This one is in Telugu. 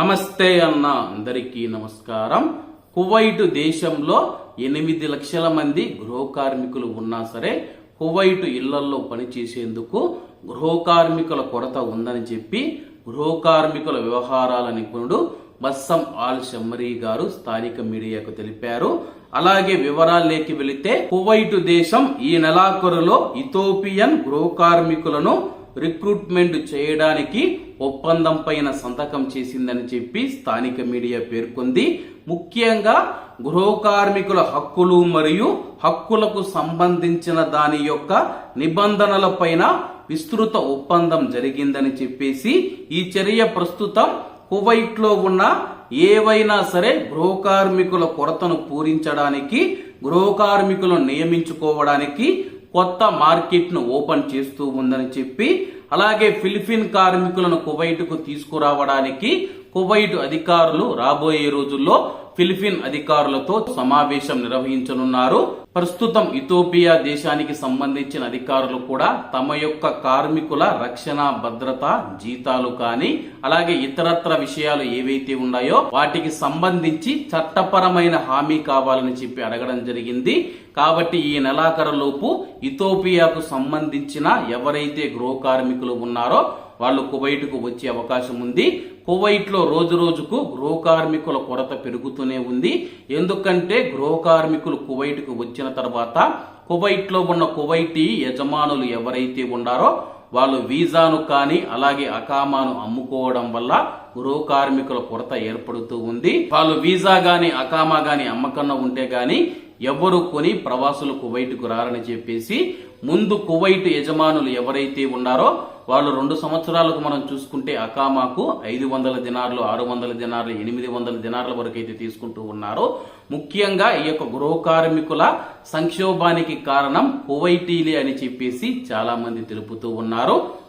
నమస్తే అన్న అందరికీ నమస్కారం. కువైట్ దేశంలో ఎనిమిది లక్షల మంది గృహ కార్మికులు ఉన్నా సరే కువైట్ ఇళ్ళలో పనిచేసేందుకు గృహ కార్మికుల కొరత ఉందని చెప్పి గృహ కార్మికుల వ్యవహారాల నిపుణుడు బస్సం ఆల్ షమ్మరీ గారు స్థానిక మీడియాకు తెలిపారు. అలాగే వివరాల్లోకి వెళితే కువైట్ దేశం ఈ నెలాఖరులో ఇథోపియన్ గృహ కార్మికులను రిక్రూట్మెంట్ చేయడానికి ఒప్పందం పైన సంతకం చేసిందని చెప్పి స్థానిక మీడియా పేర్కొంది. ముఖ్యంగా గృహ కార్మికుల హక్కులు మరియు హక్కులకు సంబంధించిన దాని యొక్క నిబంధనలపైన విస్తృత ఒప్పందం జరిగిందని చెప్పేసి ఈ చర్య ప్రస్తుతం కువైట్లో ఉన్న ఏవైనా సరే గృహ కార్మికుల కొరతను పూరించడానికి గృహ కార్మికులను నియమించుకోవడానికి కొత్త మార్కెట్ను ఓపెన్ చేస్తూ ఉందని చెప్పి అలాగే ఫిలిపిన్ కార్మికులను కువైట్కు తీసుకురావడానికి కువైట్ అధికారులు రాబోయే రోజుల్లో ఫిలిపిన్ అధికారులతో సమావేశం నిర్వహించనున్నారు. ప్రస్తుతం ఇథోపియా దేశానికి సంబంధించిన అధికారులు కూడా తమ యొక్క కార్మికుల రక్షణ భద్రత జీతాలు కానీ అలాగే ఇతరత్ర విషయాలు ఏవైతే ఉన్నాయో వాటికి సంబంధించి చట్టపరమైన హామీ కావాలని చెప్పి అడగడం జరిగింది. కాబట్టి ఈ నెలాఖరులోపు ఇథోపియాకు సంబంధించిన ఎవరైతే గృహ కార్మికులు ఉన్నారో వాళ్ళు కువైట్కు వచ్చే అవకాశం ఉంది. కువైట్లో రోజు రోజుకు గృహ కార్మికుల కొరత పెరుగుతూనే ఉంది. ఎందుకంటే గృహ కార్మికులు కువైట్కు వచ్చిన తర్వాత కువైట్లో ఉన్న కువైటీ యజమానులు ఎవరైతే ఉన్నారో వాళ్ళు వీసాను కానీ అలాగే అకామాను అమ్ముకోవడం వల్ల గృహ కార్మికుల కొరత ఏర్పడుతూ ఉంది. వాళ్ళు వీసా గాని అకామా గాని అమ్మకంలో ఉంటే గాని ఎవరు కొని ప్రవాసులు కువైట్కు రారని చెప్పేసి ముందు కువైట్ యజమానులు ఎవరైతే ఉన్నారో వాళ్ళు రెండు సంవత్సరాలకు మనం చూసుకుంటే అకామాకు ఐదు వందల దినార్లు ఆరు వందల దినార్లు ఎనిమిది వందల దినార్ల వరకు అయితే తీసుకుంటూ ఉన్నారో. ముఖ్యంగా ఈ యొక్క గృహ కార్మికుల సంక్షోభానికి కారణం కువైటీలే అని చెప్పేసి చాలా మంది తెలుపుతూ ఉన్నారు.